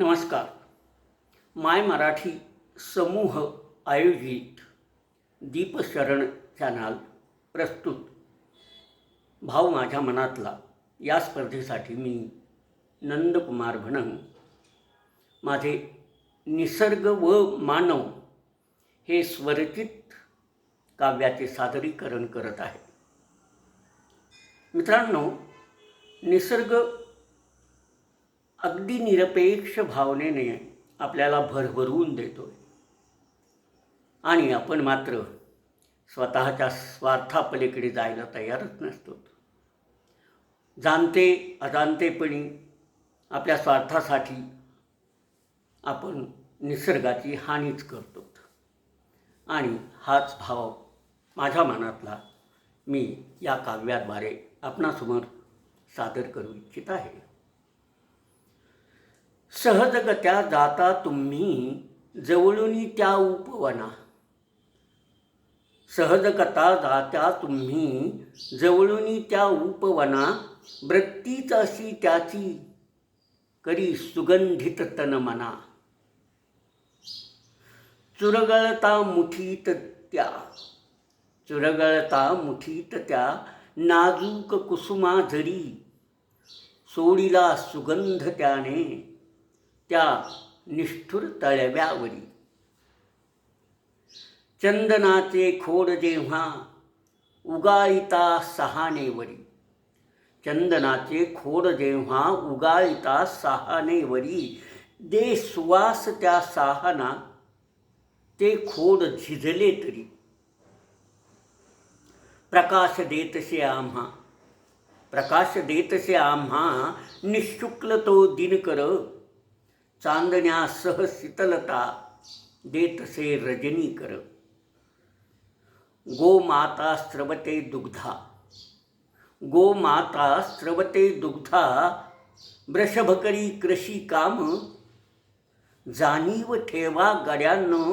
नमस्कार. माय मराठी समूह आयोजित दीपशरण चॅनल प्रस्तुत. भाव माझ्या मनातला. या स्पर्धेसाठी मी नंदकुमार भणंग माझे निसर्ग व मानव हे स्वरचित काव्याचे सादरीकरण करत आहे. मित्रांनो निसर्ग अगदी निरपेक्ष भावनेने आपल्याला भरभरून देतो आणि आपण मात्र स्वतःच्या स्वार्थापलीकडे जायला तयारच नसतो. जाणते अजाणतेपणी आपल्या स्वार्थासाठी आपण निसर्गाची हानीच करतो. आणि हाच भाव माझ्या मनातला मी या काव्याद्वारे आपणासमोर सादर करू इच्छित आहे. सहजगत्या जाता तुम्ही जवळून त्या उपवना. सहजगता जात्या तुम्ही जवळून त्या उपवना. वृत्तीच अशी त्याची करी सुगंधित तन मना. चुरगळता मुठीत त्या. चुरगळता मुठीत त्या. नाजूक कुसुमा झरी. सोडिला सुगंध त्याने. त्या निष्ठुर तळव्यावरी. चंदनाचे खोड जेव्हा उगाळिता सहानेवरी चंदनाचे खोड जेव्हा उगाळिता सहानेवरी दे सुवास त्या साहना ते खोड झिजले तरी. प्रकाश देतसे आम्हा प्रकाश देतसे आम्हा निशुक्ल तो दिनकर चांदण्यासह शीतलता देतसे रजनी कर गोमाता स्रवते दुग्धा। गोमाता स्रवते दुग्धा वृषभकरी कृषी काम जाणीव ठेवा गड्यांनो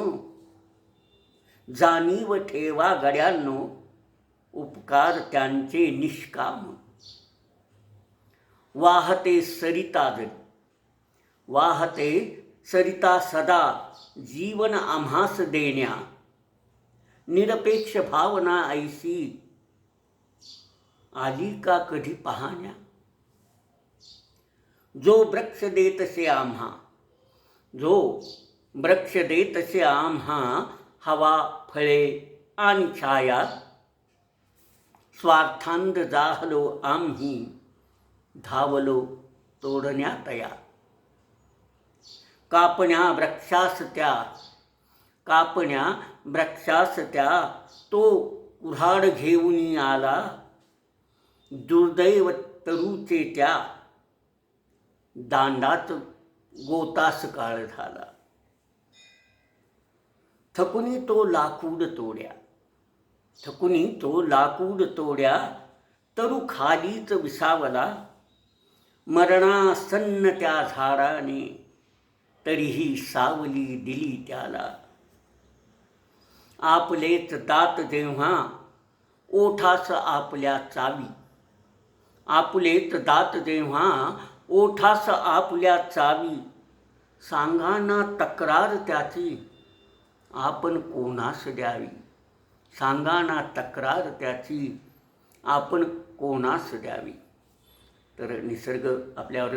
जाणीव ठेवा गड्यांनो उपकार त्यांचे निष्काम। वाहते सरिता वाहते सरिता सदा जीवन आम्हास देण्या. निरपेक्ष भावना ऐसी आली का कधी पाहण्या? जो वृक्ष देतसे आम्हा जो वृक्ष देतसे आम्हा हवा फळे आणि छाया स्वार्थांद जाहलो आम्ही धावलो तोडण्या तया कापण्या वृक्षास त्या कापण्या वृक्षास त्या तो कुऱ्हाड घेऊन आला. दुर्दैव तरुचे त्या. दांडात गोतास काळ झाला. थकुनी तो लाकूड तोड्या. थकुनी तो लाकूड तोड्या. तरु खालीच विसावला. मरणासन्न त्या झाडाने. तरीही सावली दिली त्याला. आपलेच दात जेव्हा ओठास आपल्या चावी. आपलेच दात जेव्हा ओठास आपल्या चावी. सांगाना तक्रार त्याची. आपण कोणास द्यावी? सांगाना तक्रार त्याची. आपण कोणास द्यावी? तर निसर्ग आपल्यावर